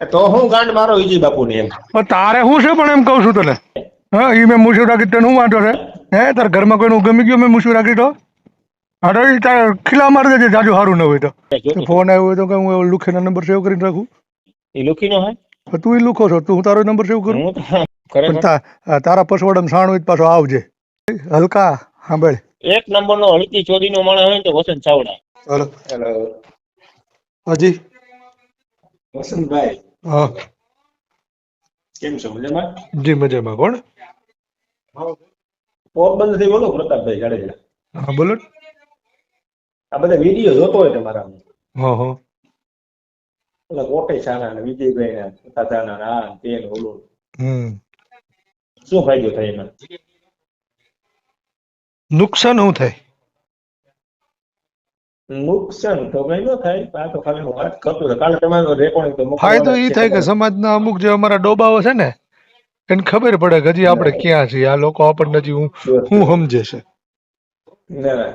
તો હું ગાંડ મારો વિજય બાપુ ને એમ તારે હું છે પણ એમ કહું છું તને? હા એ મેં મૂછું રાખી તને હું વાંધો છે? હે તાર ઘરમાં કોઈનું ગમી ગયું મેં મૂછું રાખી તો? અરે તો તારે ખીલા મારી દેજે જાજુ સારું ન હોય તો. ફોન આવ્યો હોય તો કે હું લુખેના નંબર સેવ કરીને રાખું? એ લુખી નો હોય તું એ લુખો છો તું તારો નંબર સેવ કરું? તારા પસવડમ સાણું હોય પાછો આવજે. હલકા સાંભળ. એક નંબર નો હળકી ચોરી નો માણસ હોય તો વસંત ચાવડા. હેલો હેલો હાજી. વસંતભાઈ. હા. કેમ છો? મજામાં? જી મજામાં. કોણ? પોરબંદરથી બોલો પ્રતાપભાઈ જાડેજા. હા બોલો. આ બધા વીડિયો જોતો હોય તમારા હા. હા ઓલા કોટે છાના ને વિજયભાઈ ને તાતાના ના આ તે ને ઓલું. હમ. શું ફાયદો થાય એમાં? નુકસાન શું થાય? નુકસાન તો કઈ ન થાય આ તો ખાલી હું વાત કરતો હતો. કાલે તમારો રેકોર્ડિંગ તો ફાયદો એ થાય કે સમાજના અમુક જે અમારા ડોબાઓ છે ને એને ખબર પડે કે હજી આપણે ક્યાં છીએ. આ લોકો આપણને હજી હું હું સમજે છે. ના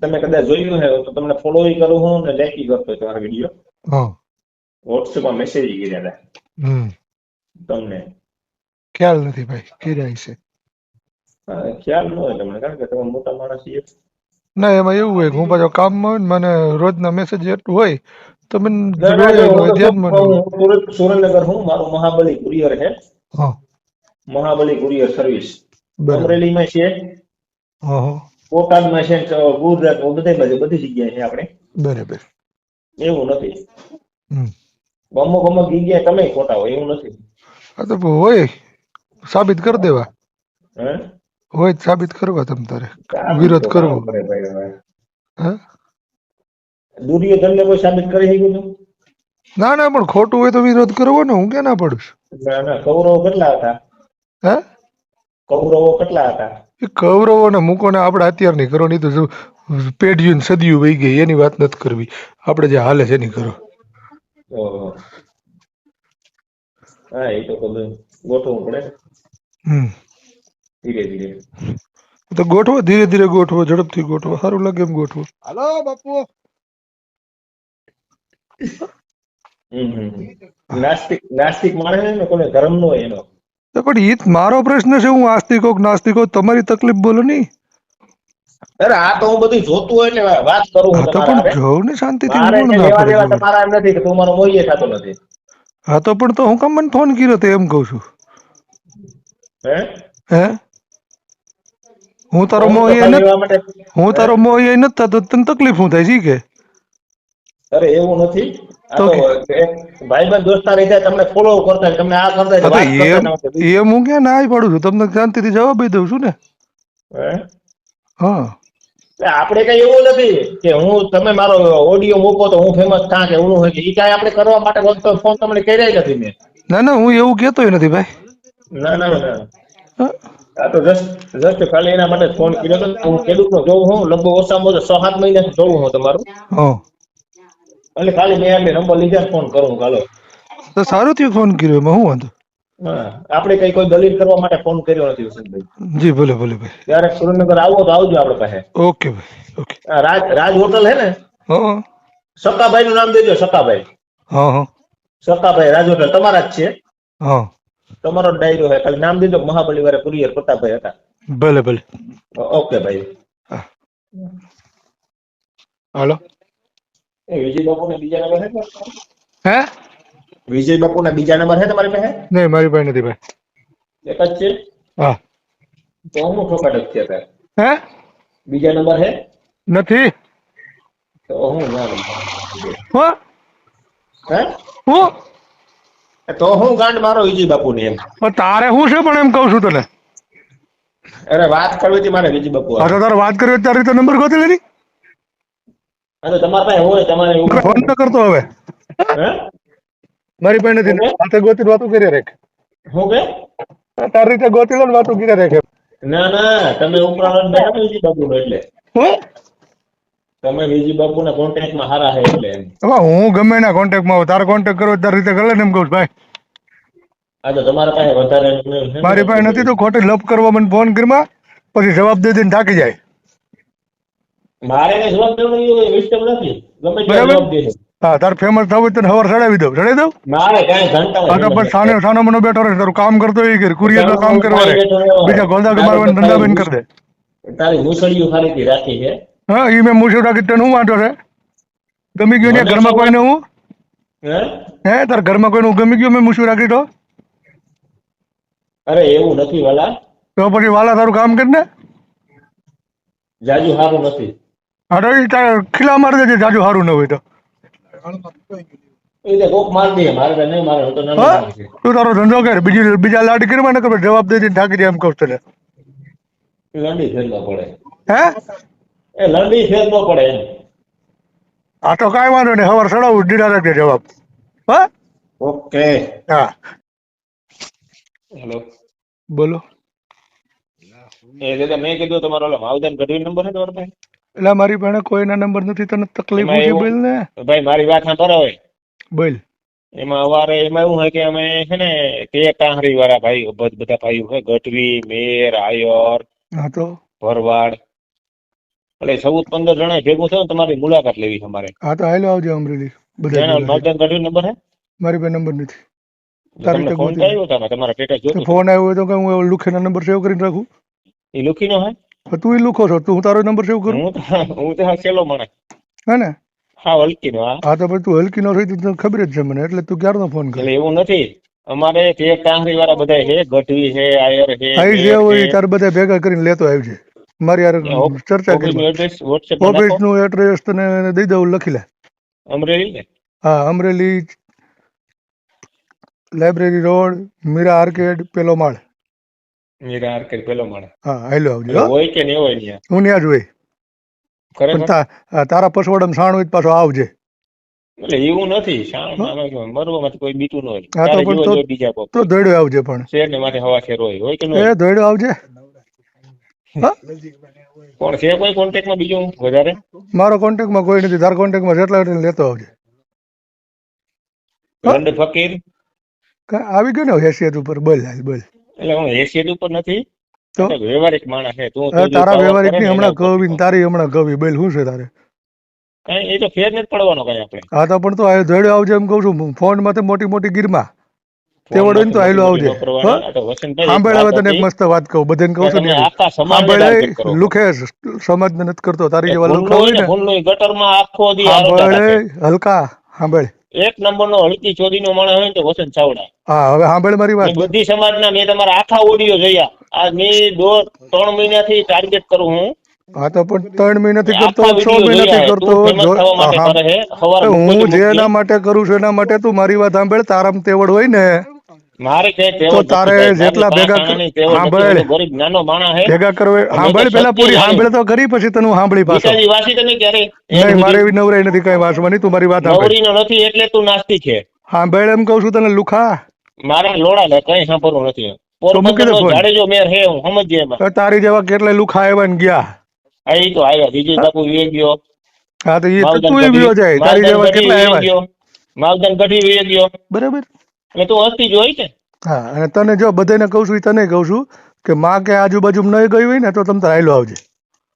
તમે કદાચ જોયું હે તો તમને ફોલો કરું હું ને લાઈક કરતો તમારા વીડિયો હા. વોટ્સએપમાં મેસેજ કર્યા હતા. હમ. તમને. ખ્યાલ નથી ભાઈ કિરાય છે ખ્યાલ ન હોય તમને કારણ કે તમે મોટા માણસ છીએ. ના એમાં એવું હોય કે હું પાછો કામમાં હોય ને મને રોજના મેસેજ એટલું હોય તો મને ધ્યાનમાં સુરત સુરેન્દ્રનગર હું મારું મહાબલી કુરિયર હે હા. Mahabali courier service. અમરેલીમાં છે. હા છે ગુજરાત બધે બાજુ બધી જગ્યાએ છે આપણે. બરાબર. એવું નથી. અમુક અમુક જગ્યાએ તમે ખોટા હોય એવું નથી. આ તો હોય. સાબિત કરી દેવા. હે? હોય સાબિત કરવા તમ તારે. વિરોધ કરવો. કોઈ સાબિત કરી શક્યું? ના ના પણ ખોટું હોય તો વિરોધ કરવો ને હું કે ના પડું? ના ના કૌરવો કેટલા હતા? હે? કૌરવો કેટલા હતા? એ કૌરવોને મૂકો ને આપણે અત્યારની કરો નહીં તો પેઢીયું ને સદીઓ વહી ગઈ એની વાત નથી કરવી. આપણે જે હાલે છે એની કરો હા એ તો ગોઠવું પડે. હમ. ધીરે ધીરે. તો ગોઠવો ધીરે ધીરે ગોઠવો ઝડપથી ગોઠવો. સારું લાગે એમ ગોઠવો. હાલો બાપુ. નાસ્તિક નાસ્તિક માણસ ને કોને ધર્મ નો એનો. પણ ઈ મારો પ્રશ્ન છે હું આસ્તિક નાસ્તિક તમારી તકલીફ બોલો નહીં અરે આ તો હું બધું જોતું હોય એટલે વાત કરું હું હા તો તમારા પણ જોઉં ને શાંતિથી મારે કોણ કે ના લેવા દેવા તમારા એમ નથી કે તું મારો મોઈએ થતો નથી. હા તો પણ તો હું કામ મને ફોન કર્યો તો એમ કહું છું. હે? હે? હું તારો મોહ હું તારો મોહ એ નથી થતો તને તકલીફ હું થાય છે કે? અરે એવું નથી. ભાઈબંધ દોસ્તાર રહી તમને ફોલો કરતા તમને આ કરતા હોય, હા તો વાત કરતા એમ ના હોય, બીજું- એમ હું ક્યાં ના પાડું છું? તમને શાંતિથી જવાબ દઉં છું ને. હે? આપણે કઈ એવું નથી કે હું તમે મારો ઓડિયો મૂકો તો હું ફેમસ થા કે એવું હોય. કે કઈ કાંઈ આપણે કરવા માટે વખતો ફોન તમને કર્યા નથી મેં. ના ના હું એવું કેતો નથી ભાઈ. ના ના. આ તો જસ્ટ જસ્ટ ખાલી એના માટે ફોન કર્યો હતો હું ખેડૂતનો જોઉં હું લગભગ ઓછામાં ઓછા છ સાત મહિનાથી જોઉં હું તમારું. એટલે ખાલી મેં આપણે નંબર લીધા ફોન કરું ચાલો તો સારું થયું ફોન કર્યો એમાં શું વાંધો? આપણે કઈ કોઈ દલીલ કરવા માટે ફોન કર્યો નથી હુસેનભાઈ જી ભલે ભલે ભાઈ ત્યારે સુરેન્દ્રનગર આવો તો આવજો આપણે પાસે. ઓકે ભાઈ ઓકે. રાજ રાજ હોટલ હે ને? હા સકાભાઈ નું નામ દેજો સકાભાઈ હા હા. સકાભાઈ રાજ હોટલ તમારા જ છે. હા. તમારો જ ડાયરો હે ખાલી નામ દેજો મહાબલી વાળા કુરિયર પ્રતાપભાઈ હતા. ભલે ભલે. ઓકે ભાઈ. હાલો. એ વિજય બાપુ ને બીજા નંબર હે હે? વિજય બાપુ ના બીજા નંબર હે તમારી પાસે? નહીં મારી પાસે નથી ભાઈ. એક જ છે? હા. તો હું ઠોકાટ જ છે અત્યારે. હે? બીજા નંબર હે? નથી. તો હું ના લઉં. હો? હે? હું? તો હું ગાંડ મારો વિજય બાપુ ને એમ તારે હું છે પણ એમ કહું છું તને? અરે વાત કરવી હતી મારે વિજય બાપુ અરે તો તારે વાત કરવી ત્યારે રીતે નંબર ગોતી લેની? અરે તમારા પાસે હોય તમારે ફોન ન કરતો હવે. મારી પાસે નથી હાથે ગોતી વાતો કરી રેખ. હું કે? તારી રીતે ગોતી લો ને વાતો કરી રેખ ના ના તમે ઉપરાણ બેઠા વિજય બાપુ એટલે. તમે વિજય બાપુ ના કોન્ટેક્ટમાં હારા હે એટલે હવે હું ગમે એના કોન્ટેક્ટમાં તારે કોન્ટેક્ટ કરો તારી રીતે કરે ને એમ કહું ભાઈ. આ તો તમારા પાસે વધારે મારી પાસે નથી તો ખોટી લપ કરવા મને ફોન કરીમાં પછી જવાબ દે દઈને થાકી જાય. મારે કઈ જવાબ દેવાનો એવો wisdom નથી. ગમે ત્યારે જવાબ દે હા તારે ફેમસ થવું તને હવાર ચડાવી દઉં. ચડાવી દઉં? મારે કાંઈ ઘંટા તો પછી સાનો સાનો મને બેઠો રહે તારું કામ કરતો એ કરે કુરિયરનું કામ કરવા રે બીજા ગોંધા મારવાના ધંધા કરી દે. તારી મુસળીઓ ખાલી રાખી છે. હા એ મેં મૂછું રાખી તને હું વાંધો રે ગમી ગયો ને ઘરમાં કોઈને હું? હે? તાર ઘરમાં કોઈને હું ગમી ગયો મેં મુસુ રાખી તો? અરે એવું નથી વાલા. તો પછી વાલા તારું કામ કર ને. જાજુ સારું નથી. અરે તારે ખીલા મારી દેજે જાજુ સારું ન હોય તો. એ તો કોક માર દે મારે તો નહીં મારે તો નાનો હા માણસ છું. તું તારો ધંધો કર બીજી બીજા લાડ કરવા ને ખબર જવાબ દેજે ઠાકી દે એમ કહું તને. લંડી ફેરવો પડે. હે? એ લંડી ફેરવો પડે એમ. આ તો કાંઈ વાંધો નહીં હવાર સડાવું ડીડા રાખજે જવાબ. હા? ઓકે. હા. હેલો બોલો. એ દાદા મેં કીધું તમારો ઓલો માવદાન ગઢવી નંબર છે તમારો પાસે એટલે મારી પાસે કોઈના નંબર નથી તને તકલીફ છે બોલ ને ભાઈ મારી વાત સાંભળો હોય બોલ. એમાં અવારે એમાં એવું હોય કે અમે છે ને તે કાંહરી વાળા ભાઈ બધ- બધા ભાઈઓ હોય. ગઢવી મેર આયર હા તો? ભરવાડ. એટલે ચૌદ પંદર જણા ભેગું થયું તમારી મુલાકાત લેવી છે અમારે. હા તો હાલો આવજો અમરેલી. બધા માવદાન ગઢવી નંબર હે મારી પાસે નંબર નથી. તારી ફોન નથી. તમે તમારા સ્ટેટસ તો ફોન આવ્યો તો કે હું એવો નંબર સેવ કરીને રાખું? એ લુખીનો હે? તું ઈ લુખો છો તું તારો નંબર સેવ કરું? હું તો હું તો હા છેલ્લો માણસ. હે ને? હા હલકીનો હા. હા તો તું હલકી નો થઈ તને ખબર જ છે મને એટલે તું ક્યારનો ફોન કરે? એવું નથી. અમારે તે કાંહરી વાળા બધા છે ગઢવી છે આયર છે આવી જે હોય. તારે બધા ભેગા કરીને લેતો આવજે મારી યાર ચર્ચા કરી ઓફિસનું એડ્રેસ તને દઈ દઉં લખી લે. અમરેલી ને? હા Amreli library road Meera arcade પેલો માળ. મીરા આર્કેડ પેલો માળ. હા હાલો આવજો હોય કે નહીં હોય ત્યાં? હું ત્યાં જ હોય. તારા પસવાડમ સાણ હોય પાછો આવજે. એટલે એવું નથી. મરવામાં કોઈ બીતું ન હોય. બીજા તો દોડ્યો આવજે પણ. શેર ને માથે હવા શેર હોય હોય કે ન એ હોય દોડ્યો આવજે કોણ છે કોઈ કોન્ટેક્ટમાં બીજું વધારે? મારો કોન્ટેક્ટમાં કોઈ નથી. તારા કોન્ટેક્ટમાં જેટલા લેતો આવજે. ફકીર? આવી ગયો ને હેસિયત ઉપર? બોલ હાલ બોલ. એટલે હું હેસિયત ઉપર નથી તો? તો વ્યવહારિક માણસ છે તું તું તારા વ્યવહારિકની હમણાં ને તારી હમણાં કવિ બોલ શું છે તારે? કઈ એ તો ફેર નથી પડવાનો કઈ આપણે. હા તો પણ તો આ દોડ્યો આવજે એમ કહું છું ફોનમાં મોટી મોટી ગીરમાં. તેવડ હોય તો આયલો આવજે. તો સાંભળ હવે તને એક મસ્ત વાત કહું બધાને કહું છું ને સાંભળ લુખે સમાજને નથી કરતો તારી જેવા લુખ હોય ને, ને. ભૂલનું એ આખો દી હલકા સાંભળ. એક નંબરનો ચોરી ચોરીનો માણસ હોય ને તો વસંત ચાવડા. હા હવે સાંભળ મારી વાત. બધી બધી સમાજના મેં તમારા આખા ઓડિયો જોયા. આ મેં દો ત્રણ મહિનાથી ટાર્ગેટ કરું હું. હા તો પણ ત્રણ મહિનાથી કરતો આખા છ મહિનાથી કરતો હું જે એના માટે કરું છું એના માટે તું મારી વાત સાંભળ તારામ તેવડ હોય ને. મારે કઈ તો તારે જેટલા ભેગા પાંચ આનાની કર- તેવડ હા, નથી. ભાઈ. હું તો ગરીબ નાનો માણસ હે. ભેગા કરવા સાંભળ પેલા પૂરી સાંભળ તો કરી પછી તને હું સાંભળી પાછો ગીતાજી વાંચી તમે ક્યારે. નહીં મારે એવી નવરાઈ નથી કઈ વાંચવાની તું મારી વાત સાંભળ નવરીનો નથી એટલે તું નાસ્તિક છે. સાંભળ એમ કહું છું તને લુખા. મારા લોડા લે કઈ સાંભળવું નથી. તો મૂકી દે ફોન. જાડેજો મેર હે હું સમજીએ એમાં. તારી જેવા કેટલા લુખા આવ્યા ને ગયા. આ તો આવ્યા. વિજય બાપુ વી ગયો. હા તો એ તું જાય. તારી જેવા કેટલા આવ્યા માવદાન ગયો. બરાબર. એટલે તું હસ્તી જ હોય ને હા અને તને જો બધાને કહું છું તને કહું છું કે માં કે આજુબાજુ નહીં ગઈ હોય ને તો તમે તારે આવજે.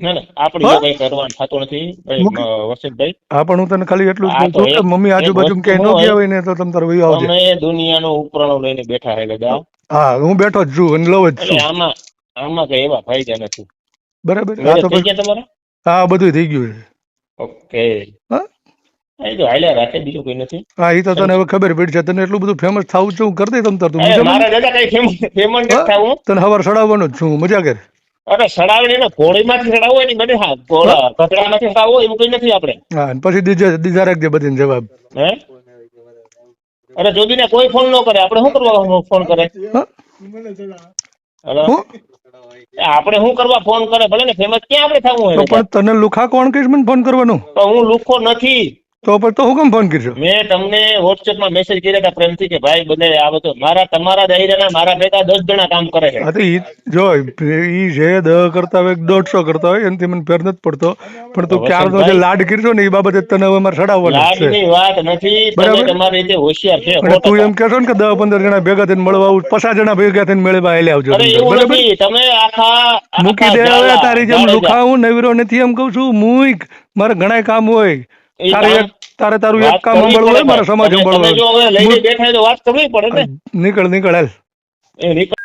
ના ના આપણે હા? કઈ કરવાનું થતું નથી. ભાઈ, મૂકી- અ, વસીફભાઈ હા પણ હું તને ખાલી એટલું જ કહું કે મમ્મી આજુબાજુ ક્યાંય ન ગયા હોય ને તો તમે તારે આવજે. દુનિયાનું ઉપકરણો લઈને બેઠા હે હા હું બેઠો જ છું અને લવ જ છું. આમાં આમાં કઈ એવા ફાયદા નથી. બરાબર. હા તો તમારા? બધું થઈ ગયું છે. ઓકે. હા? એ તો હાલ્યા રાખે બીજું કોઈ નથી. હા એ તો તને હવે ખબર પડી છે તને એટલું બધું ફેમસ થવું છે કરી દઈ તમ તાર તું. અરે મજા મારા દાદા કઈ ફેમસ ફેમસ નથી થવું. તને હવાર સડાવવાનો જ છું મજા કર. અરે સડાવણી ને ઘોડીમાંથી સડાવવો એની બધે હા કચરામાંથી સડાવવો એવું કઈ નથી આપણે. હા પછી દીજા દીજા રાખજે બધાને જવાબ. હે? અરે જોગીને કોઈ ફોન ન કરે આપણે શું કરવા ફોન કરે? આપણે શું કરવા ફોન કરે ભલે ને ફેમસ ક્યાં આપણે થવું હોય પણ તને લુખા કોણ કહીશ મને ફોન કરવાનો? હું લુખો નથી. તો પછી તો હું કેમ ફોન કરશો? મેં તમને વોટ્સએપમાં મેસેજ કર્યા હતા પ્રેમથી કે ભાઈ બને આવો તો મારા તમારા દાયરાના મારા ભેગા દસ જણા કામ કરે છે. હા તો ઈ જો ઈ જે દહ કરતા હોય દોઢસો કરતા હોય એનાથી મને ફેર નથી પડતો. પણ તું ક્યારનો જે લાડ કર્યો ને એ બાબતે તને હવે મારે સડાવવાનો જ છે. લાડની વાત નથી તમે બરાબર. તમારી રીતે હોશિયાર છે તું એમ કહેશો ને કે દસ પંદર જણા ભેગા થઈને મળવા આવું પચાસ જણા ભેગા થઈને મળવા આયલા આવજો. અરે એવું બરાબર? નથી. તમે આખા મૂકી દે હવે તારી જેમ લુખાવું લુખા નવીરો નથી એમ કઉ છું મુઈક. મારે ઘણા કામ હોય. તારે તારે એક કામ સંભાળવું હોય મારે સમાજ સંભાળવું નીકળ નીકળ હાલ. નીકળ.